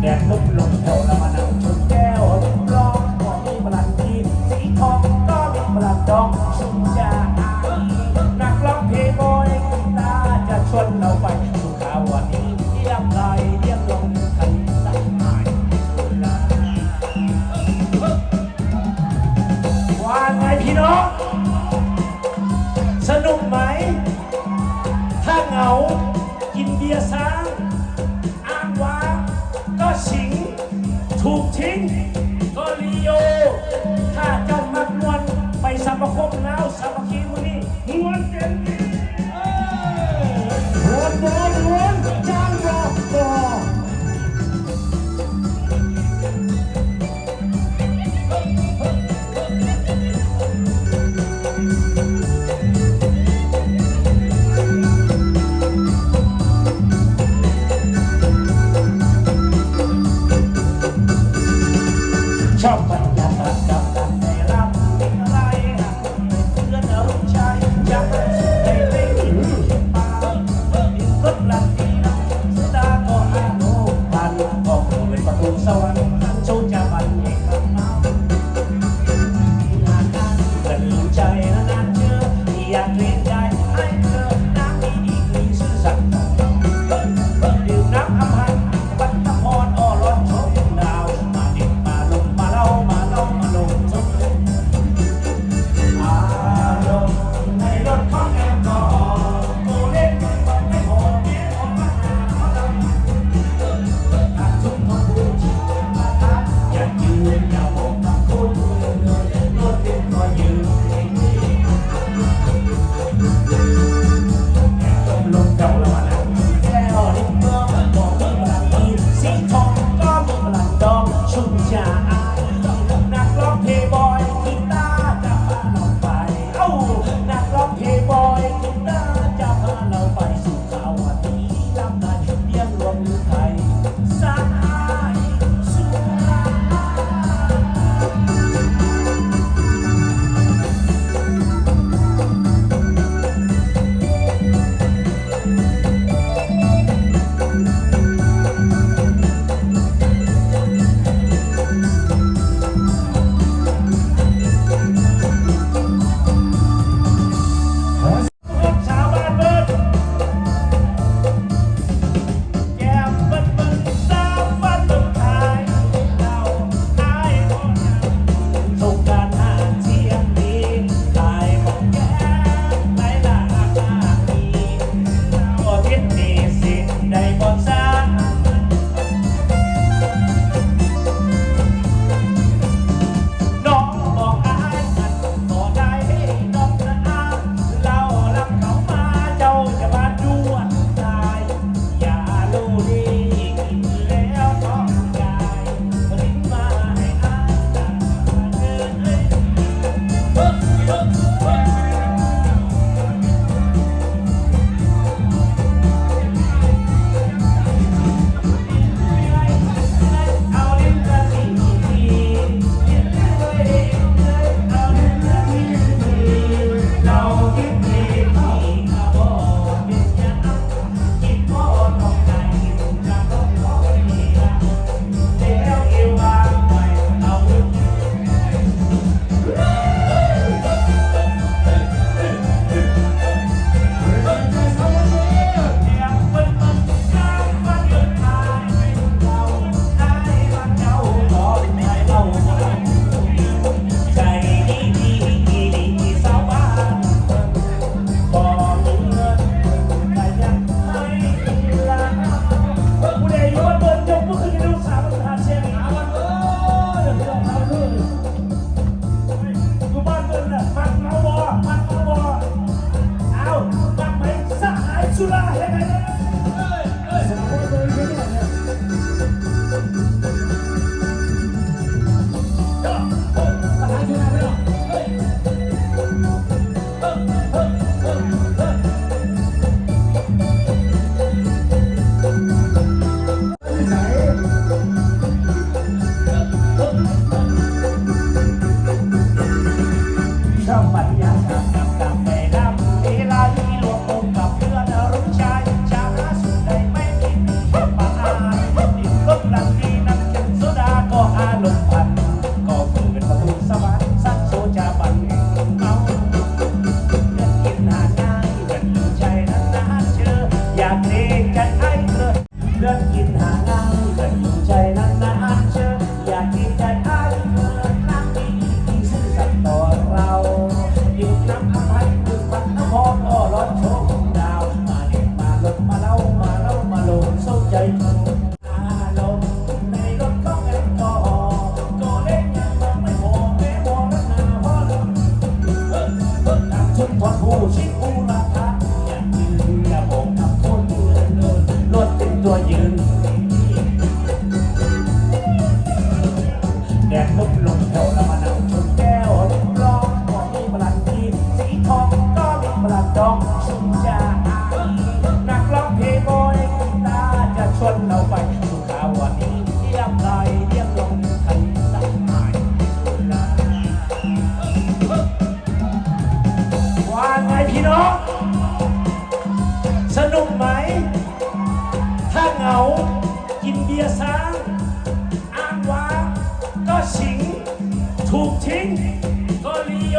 แดดลุกลงแถวละมะนาวชนแก้วลุกล้อหัวมีประหลัดทีสีทองก็มีประหลันดองชุมยาอานักร้องเพลงบอยกีตาจะชวนเราไปสู่ข่าววันนี้เยี่ยมเลยเยี่ยมลงคันสายว่าไงพี่น้องสนุกไหม ถ้าเหงากินเบียร์ซ้า Amen. กินางไงพี่น้อง สนุกไหม ถ้าเหงา กินเบียร์ซ้างอ้างว้างก็สิง ถูกทิ้ง ก็ลีโย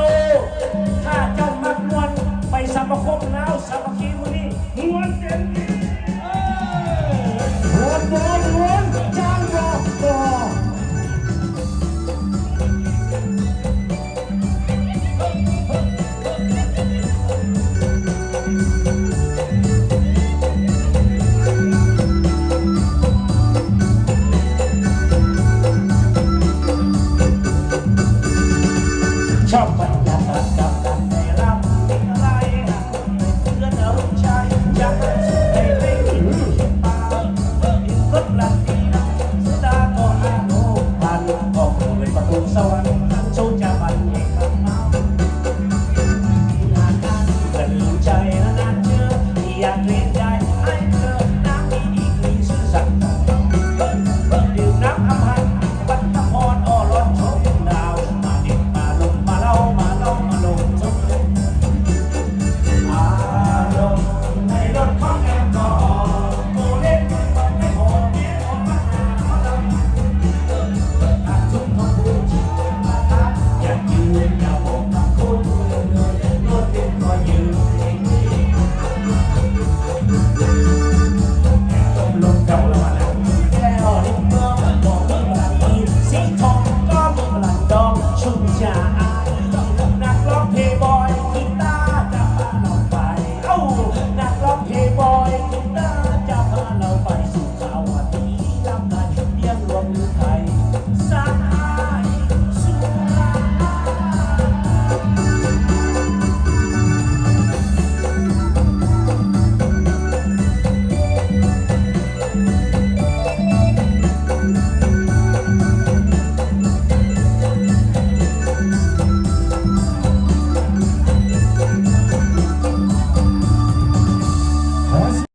ถ้าเจ้ามักมวน ไปสมาคมแล้วสามัคีมือนี้มวนเต็มที่